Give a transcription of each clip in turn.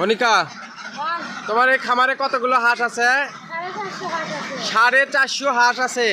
মনিকা, তোমার এই খামারে কতগুলো হাঁস আছে? সাড়ে চারশো হাঁস আছে।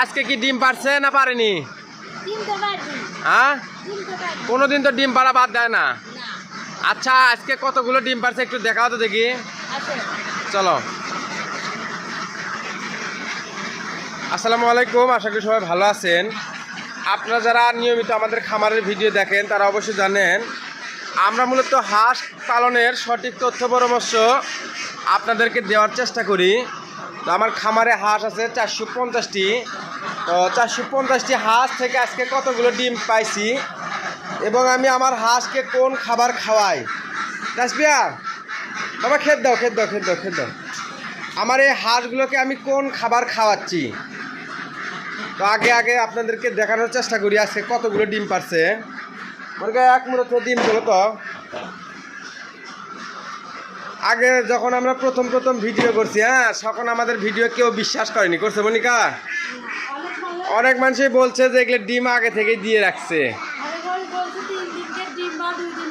আজকে কি ডিম পারছে না পারেনি? হ্যাঁ? কোনোদিন তো ডিম পাড়া বাদ দেয় না। আচ্ছা আজকে কতগুলো ডিম পারছে একটু দেখাও তো দেখি। চলো। আসসালামু আলাইকুম, আশা করি সবাই ভালো আছেন। আপনারা যারা নিয়মিত আমাদের খামারের ভিডিও দেখেন, তারা অবশ্যই জানেন আমরা মূলত হাঁস পালনের সঠিক তথ্য পরামর্শ আপনাদেরকে দেওয়ার চেষ্টা করি। তো আমার খামারে হাঁস আছে চারশো পঞ্চাশটি। তো চারশো পঞ্চাশটি হাঁস থেকে আজকে কতগুলো ডিম পাইছি এবং আমি আমার হাঁসকে কোন খাবার খাওয়াই? তাসবিয়া, বাবা খেত দাও খেত দাও খেত দাও খেত দাও। আমার এই হাঁসগুলোকে আমি কোন খাবার খাওয়াচ্ছি? তো আগে আগে আপনাদেরকে দেখানোর চেষ্টা করি আজকে কতগুলো ডিম পারছে। করি এক ডিম দিলো তো? আগে যখন আমরা প্রথম প্রথম ভিডিও করছি হ্যাঁ তখন আমাদের ভিডিও কেউ বিশ্বাস করেনি। করছে মনিকা? অনেক মানুষই বলছে যে এগুলো ডিম আগে থেকে দিয়ে রাখছে।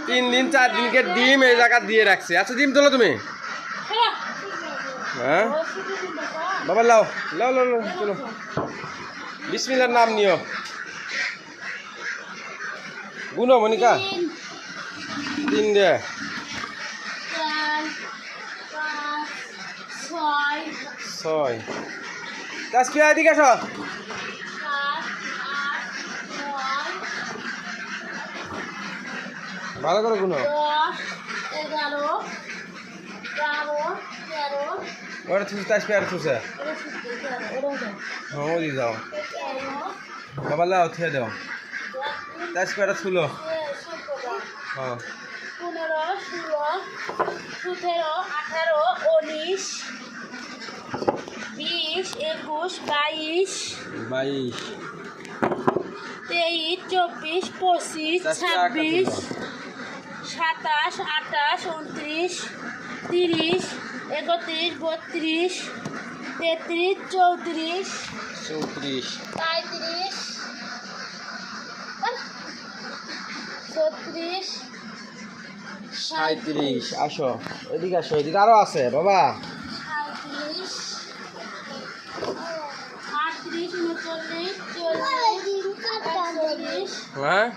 তিন দিন, চার দিনকে ডিম এই জায়গা দিয়ে রাখছে। আচ্ছা ডিম তোলো তুমি। হ্যাঁ? বাবা লাও লাও লাও, চলো। বিসমিল্লার নাম নিও। গুনো মনিকা তিন। দে। ছয়। কাশ্মীর এদিকে আসো। ভালো করে তেরো। ওটা থুসে কাশ্মীর আর থুসে হ্যাঁ ওদিকে যাও। বাবা লাও থুয়ে দাও। কাশ্মীর থুলো হ্যাঁ। পনেরো ষোলো সতেরো আঠারো উনিশ বিশ একুশ বাইশ বাইশ। তেইশ চব্বিশ পঁচিশ ছাব্বিশ সাতাশ আঠাশ উনত্রিশ তিরিশ একত্রিশ বত্রিশ তেত্রিশ চৌত্রিশ চৌত্রিশ। পঁয়ত্রিশ। ছত্রিশ সাঁত্রিশ আসো এদিকে আসো এদিকে আরও আছে বাবা। হ্যাঁ?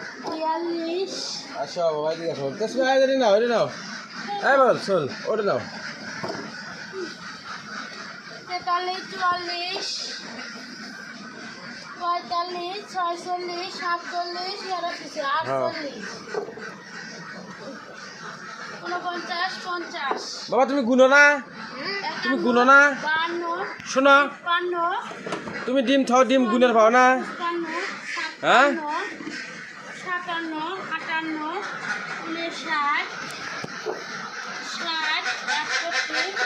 আসো বাবা এদিকে আসো। কাশ্মীর এদিকে নাও এদিকে নাও। এই বল ওটা নাও। তেতাল্লিশ চুয়াল্লিশ পঁয়তাল্লিশ ছয়চল্লিশ সাতচল্লিশ আটচল্লিশ। পঞ্চাশ। বাবা তুমি গুনো না? তুমি গুনো না? শোনো। তুমি ডিম খাও ডিম গুনের পাও না? হ্যাঁ? সাতান্ন সাতান্ন আটান্ন উনষাট ষাট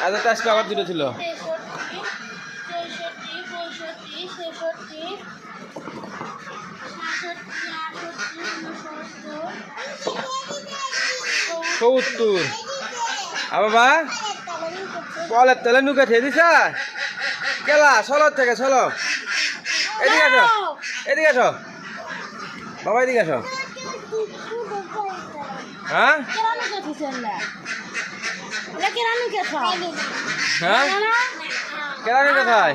আচ্ছা কাশ্মীর আবার দুটো ছিল। সত্তর। বাবা কলের তেলে নুকে খেয়ে দিছ? কেলা চলো থেকে চলো এদিকে আসো এদিকে আসো। বাবা, এদিকে আসো। হ্যাঁ? কেরানু হ্যাঁ? কেলানি কোথায়?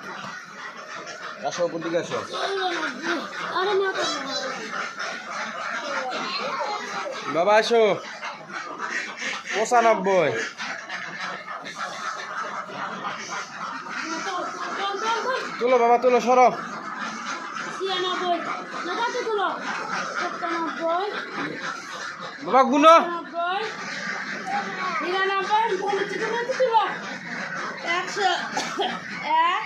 আসো উপর দিকে আসো? বাবা আসো। পঁচানব্বই। তুলো বাবা তুলো সরো। বাবা গুনো। একশো এক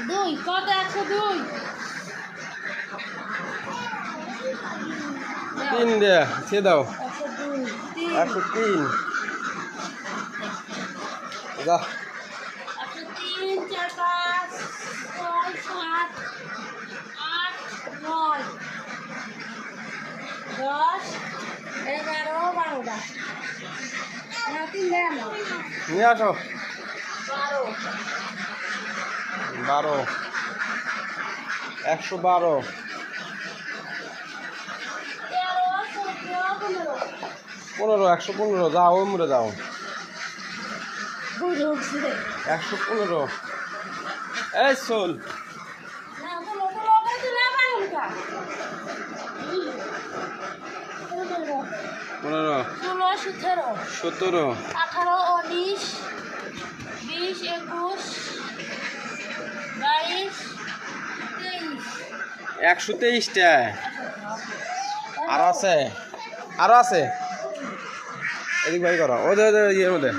দুই কত? একশো দুই। তিন দে সে দাও। একশো তিন। যা। দেয় নিয়ে আসো। বারো। একশো বারো। পনেরো, একশো পনেরো। যাও, ওই মুড়ে যাও একশো পনেরো। এই শোন। পনেরো। সতেরো সতেরো। আঠারো, উনিশ, বিশ, একুশ একশো তেইশটা। আরও আছে? আরও আছে? এদিক ভাই করো। ওই ইয়ের মধ্যে।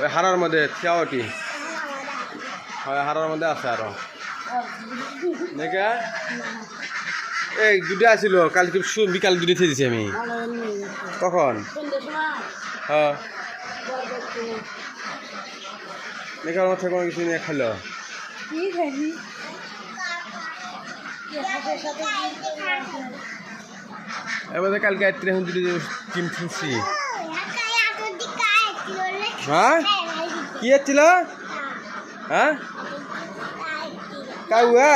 ওই হারার মধ্যে থিয়াওটি হয়, হারার মধ্যে আছে আরও। দেখে এই দুটো আছিল। কালকে বিকাল দুটো থেকে দিছি আমি। কখন? হ্যাঁ। দেখে আমার থেকে কোনো কিছু নিয়ে খাইলো কি সাথে এবার কালকে রাত্রে এখন দুটো টিম ফুটছি হ্যাঁ? কি হচ্ছিল হ্যাঁ? কাউয়া?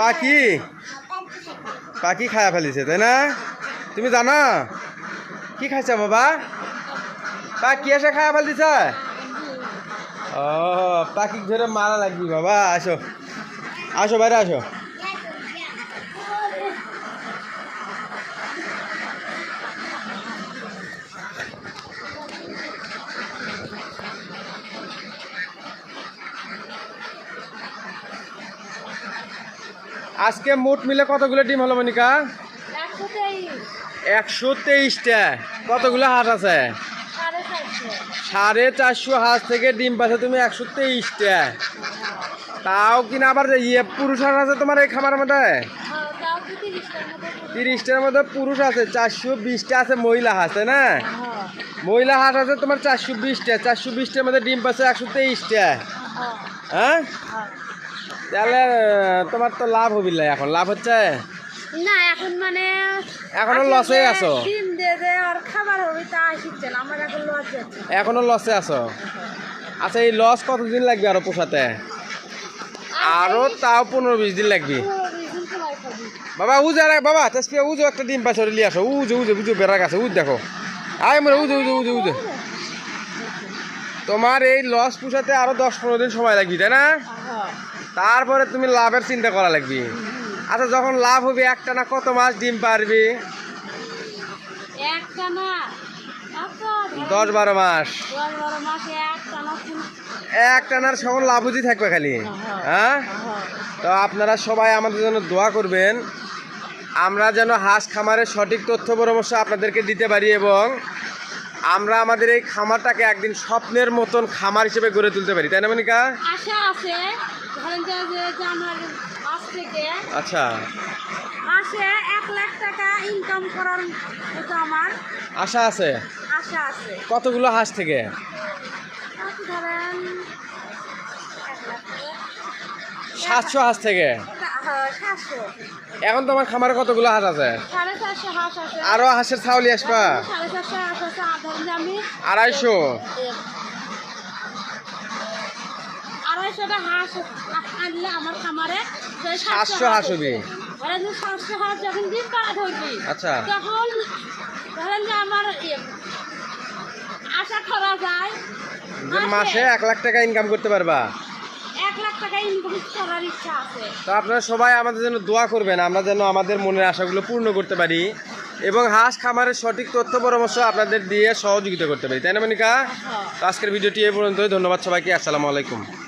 পাখি? পাখি খায়া ফেলিছে, তাই না? তুমি জানো? কি খাইছা বাবা? পাখি এসে খায়া ফেল দিছে ও পাখি ধরে মারা লাগবি বাবা, আসো। আসো বাইরে আসো। আজকে মোট মিলে কতগুলো ডিম হলো, মনিকা? একশো তেইশটা। কতগুলো হাঁস আছে? সাড়ে চারশো হাঁস থেকে ডিম পাচ্ছে তুমি একশো তেইশটা। তাও কিনা আবার ইয়ে পুরুষ হাঁস আছে তোমার এই খামারের মধ্যে? তিরিশটার মধ্যে পুরুষ আছে, চারশো বিশটা আছে মহিলা হাঁস, তাই না? মহিলা হাঁস আছে তোমার চারশো বিশটা, চারশো বিশটার মধ্যে ডিম পাচ্ছে একশো তেইশটা। হ্যাঁ। তাহলে তোমার তো লাভ হবিল এখন। লাভ হচ্ছে? না এখন মানে এখনও লসে আছো? ডিম দিয়ে দে আর খাবার হবে তা শিখছে না আমার এখন লস যাচ্ছে এখনও লসে আছো? আচ্ছা এই লস কতদিন লাগবে আরও পোষাতে? আরও তাও পনেরো বিশ দিন লাগবে। বাবা উজ আরে বাবা তেজপিয়া উজো একটা ডিম পাইছে লিয়ে আসো। উজো উজো উজো বেড়া গেছে উজ দেখো। আয় মরে উজো উজো উজো উজো। তোমার এই লস পুষাতে আরও দশ পনেরো দিন সময় লাগবে তাই না? তারপরে তুমি লাভের চিন্তা করা লাগবে। আচ্ছা যখন লাভ হবে একটা না কত মাস ডিম পারবি? দশ বারো মাস। না একটানার সখন লাভুজি থাকবে খালি হ্যাঁ? তো আপনারা সবাই আমাদের জন্য দোয়া করবেন। আমরা যেন হাঁস খামারের সঠিক তথ্য পরামর্শ আপনাদেরকে দিতে পারি এবং আমরা আমাদের এই খামারটাকে একদিন স্বপ্নের মতন খামার হিসেবে গড়ে তুলতে পারি। তাই না মনিকা? আশা আছে। আচ্ছা। মাসে এক লাখ টাকা ইনকাম করার মতো আমার। আশা আছে? আশা আছে। কতগুলো হাঁস থেকে? ধরেন। সাতশো হাঁস থেকে? হ্যাঁ, এখন তোমার খামারে কতগুলো হাঁস আছে? আরও হাঁসের ছাউলি আসবা? আড়াইশো? আড়াইশোটা হাঁস আনলে আমার খামারে সাতশো হাঁস হবে যে সাতশো হাঁস যখন ডিম পাড়া ধরবি আচ্ছা। তখন ধরেন যে আমার আশা করা যায় মাসে এক লাখ টাকা ইনকাম করতে পারবা? তো আপনারা সবাই আমাদের জন্য দোয়া করবেন আমরা যেন আমাদের মনের আশাগুলো পূর্ণ করতে পারি এবং হাঁস খামারের সঠিক তথ্য পরামর্শ আপনাদের দিয়ে সহযোগিতা করতে পারি। তাই না মনিকা? হ্যাঁ। আজকের ভিডিওটি এ পর্যন্তই। ধন্যবাদ সবাইকে। আসসালামু আলাইকুম।